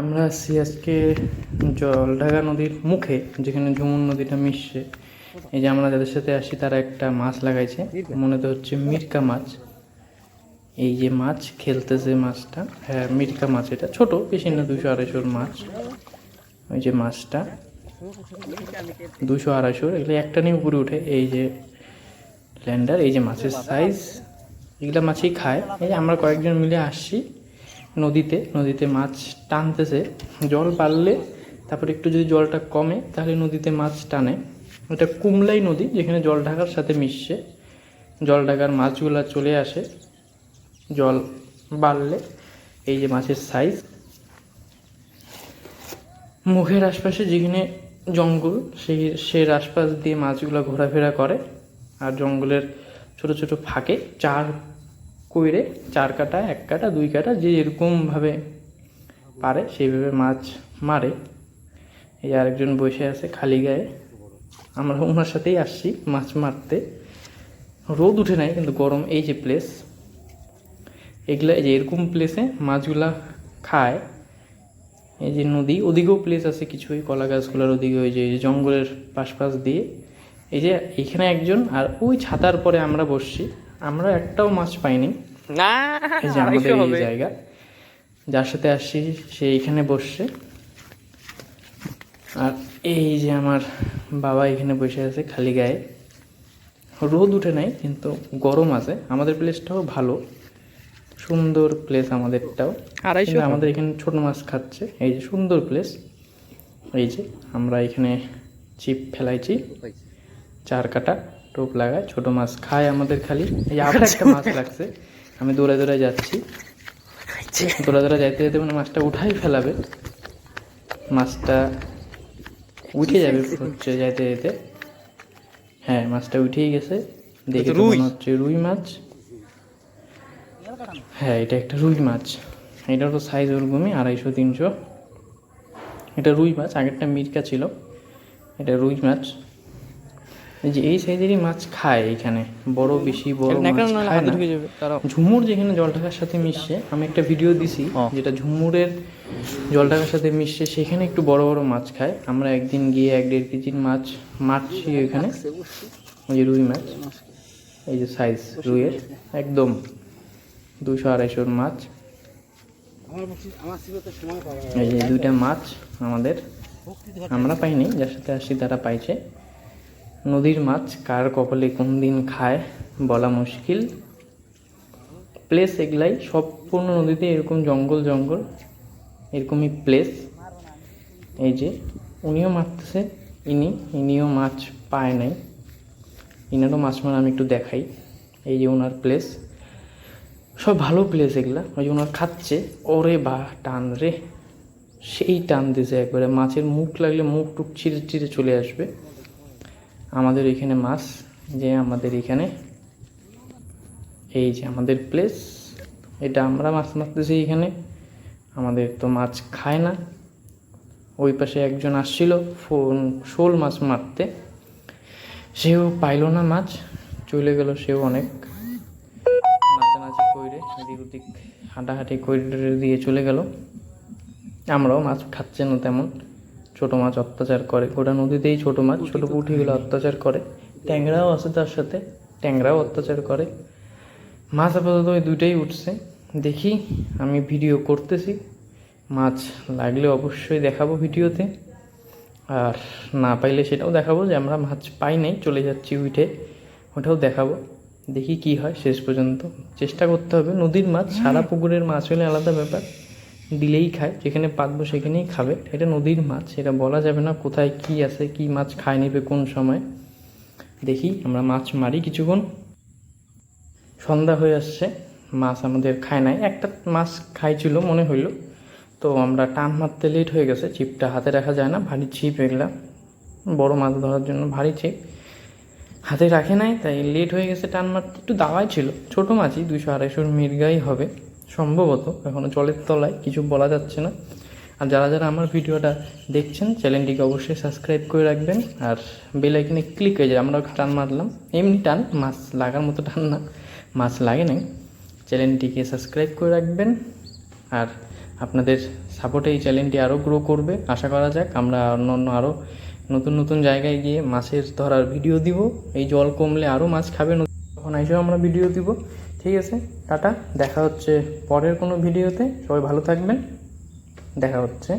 আমরা আসছি আজকে জলঢাকা নদীর মুখে, যেখানে ঝুমুর নদীটা মিশছে। এই যে আমরা যাদের সাথে আসি তারা একটা মাছ লাগাইছে। মনে তো হচ্ছে মিরকা মাছ। এই যে মাছ খেলতেছে মাছটা হ্যাঁ মিরকা মাছ এটা। ছোট, বেশি না, দুশো আড়াইশোর মাছ। ওই যে মাছটা। দুশো আড়াইশোর, এগুলো একটা নিয়ে উপরে উঠে। এই যে ল্যান্ডার এই যে মাছের সাইজ এগুলো মাছই খায়। এই যে আমরা কয়েকজন মিলে আসছি। নদীতে নদীতে মাছ টানতেছে। জল বাড়লে তারপর একটু যদি জলটা কমে, তাহলে নদীতে মাছ টানে। এটা কুমলাই নদী, যেখানে জল ঢাকার সাথে মিশছে। জল ঢাকার মাছগুলো চলে আসে। জল বাড়লে এই যে মাছের সাইজ মুখের আশপাশে যেখানে জঙ্গল, সেই সেই আশপাশ দিয়ে মাছগুলো ঘোরাফেরা করে। আর জঙ্গলের ছোট ছোট ফাঁকে চার কইরে চার কাটা, এক কাটা, দুই কাটা, যে এরকমভাবে পারে সেইভাবে মাছ মারে। এই আরেকজন বসে আছে খালি গায়ে। আমরা ওনার সাথেই আসছি মাছ মারতে। রোদ উঠে নাই, কিন্তু গরম। এই যে প্লেস এগুলা এই যে এরকম প্লেসে মাছগুলা খায়। এই যে নদী, ওদিকেও প্লেস আছে কিছু ওই কলা গাছগুলোর ওদিকে ওই যে জঙ্গলের পাশ পাশ দিয়ে। এই যে এখানে একজন আর ওই ছাতার পরে আমরা বসছি। আমরা একটাও মাছ পাইনি। না এই যে আমাদের এই জায়গা। যার সাথে আসছি সে এখানে বসছে। আর এই যে আমার বাবা এখানে বসে আছে খালি গায়ে। রোদ উঠে নাই কিন্তু গরম আছে। আমাদের প্লেসটাও ভালো। সুন্দর প্লেস আমাদেরটাও। আড়াইশো? আমাদের এখানে ছোট মাছ খাচ্ছে। এই যে সুন্দর প্লেস এই যে আমরা এখানে চিপ ফেলাইছি। চার কাটা। টোপ লাগায় ছোট মাছ খায় আমাদের খালি। এই আবার একটা মাছ লাগছে আমি দৌড়ে দৌড়ে যাচ্ছি। দৌড়ে দৌড়ে যাইতে যেতে মানে মাছটা উঠাই ফেলাবে। মাছটা উঠে যাবে হচ্ছে যাইতে যেতে হ্যাঁ মাছটা উঠেই গেছে। দেখে রুই। মনে হচ্ছে রুই মাছ। হ্যাঁ এটা একটা রুই মাছ। এটারও সাইজ ওরকমই আড়াইশো তিনশো। এটা রুই মাছ আগেরটা মিরকা ছিল। এটা রুই মাছ। যে এই সাইজেরই মাছ খায় এখানে। বড় বেশি বড় মাছ খায় না। ঝুমুর যেখানে জল ঢাকার সাথে মিশছে আমি একটা ভিডিও দিছি যেটা ঝুমুরের জল ঢাকার সাথে মিশছে সেখানে একটু বড় বড় মাছ খায়। আমরা একদিন গিয়ে এক দেড় কেজির মাছ মারছি ওইখানে ওই যে রুই মাছ। এই যে সাইজ রুইয়ের। একদম দুশো আড়াইশোর মাছ। এই যে দুইটা মাছ আমাদের। আমরা পাইনি যার সাথে আসছি তারা পাইছে। নদীর মাছ কার কপালে কোন দিন খায় বলা মুশকিল। প্লেস এগুলাই সম্পূর্ণ নদীতে এরকম জঙ্গল জঙ্গল, এরকমই প্লেস এই যে, উনিও মারতেছে, ইনি, ইনিও মাছ পায় নাই। ইনারও মাছ মারা আমি একটু দেখাই, এই যে ওনার প্লেস সব ভালো প্লেস এগুলা, ওই যে ওনার খাচ্ছে, ওরে বা, টান রে। সেই টান দিছে একবারে, মাছের মুখ লাগলে মুখ টুক ছিঁড়ে ছিঁড়ে চলে আসবে। আমাদের এখানে মাছ যে আমাদের এখানে এই যে আমাদের প্লেস এটা আমরা মাছ মারতেছি এখানে। আমাদের তো মাছ খায় না। ওই পাশে একজন আসছিল ফোন, শোল মাছ মারতে। সেও পাইলো না মাছ, চলে গেল সেও অনেক নাচানাচি কইরে এদিক ওদিক হাঁটাহাঁটি কইরে দিয়ে চলে গেল। আমরাও মাছ খাচ্ছে না তেমন। ছোট মাছ অত্যাচার করে। গোটা নদীতেই ছোট মাছ ছোট পুঁটিগুলো অত্যাচার করে। ট্যাংরাও আছে তার সাথে ট্যাংরাও অত্যাচার করে। মাছ আপাতত ওই দুইটাই উঠছে। দেখি আমি ভিডিও করতেছি। মাছ লাগলে অবশ্যই দেখাবো ভিডিওতে। আর না পাইলে সেটাও দেখাবো যে আমরা মাছ পাই নাই চলে যাচ্ছি উঠে। ওটাও দেখাবো। দেখি কি হয় শেষ পর্যন্ত। চেষ্টা করতে হবে। নদীর মাছ সারা পুকুরের মাছ হলে আলাদা ব্যাপার। দিলেই খায়, যেখানে পাতবো সেখানেই খাবে। এটা নদীর মাছ, এটা বলা যাবে না কোথায় কি আছে, কি মাছ খায় নেবে, কোন সময়। দেখি, আমরা মাছ মারি কিছুক্ষণ। সন্ধ্যা হয়ে আসছে, মাছ আমাদের খায় নাই। একটা মাছ খাইছিল, মনে হইল। তো আমরা টান মারতে লেট হয়ে গেছে ছিপটা হাতে রাখা যায় না, ভারী ছিপ এগুলা। বড় মাছ ধরার জন্য ভারী ছিপ হাতে রাখে নাই, তাই লেট হয়ে গেছে টান মারতে। একটু দাওয়াই ছিল, ছোট মাছই দুশো আড়াইশোর মির্গাই হবে। সম্ভবত এখনও জলের তলায়, কিছু বলা যাচ্ছে না। আর যারা যারা আমার ভিডিওটা দেখছেন, চ্যানেলটিকে অবশ্যই সাবস্ক্রাইব করে রাখবেন। আর বেল আইকনে ক্লিক হয়ে যায়, আমরা টান মারলাম। এমনি টান, মাছ লাগার মতো টান না, মাছ লাগে নাই। চ্যানেলটিকে সাবস্ক্রাইব করে রাখবেন। আর আপনাদের সাপোর্টে এই চ্যানেলটি আরও গ্রো করবে, আশা করা যাক। আমরা অন্য অন্য আরও নতুন নতুন জায়গায় গিয়ে মাছের ধরার ভিডিও দিব। এই জল কমলে আরও মাছ খাবে নতুন। তখন এসেও আমরা ভিডিও দিব। ঠিক আছে টাটা। দেখা হচ্ছে পরের কোনো ভিডিওতে। সবাই ভালো থাকবেন। দেখা হচ্ছে।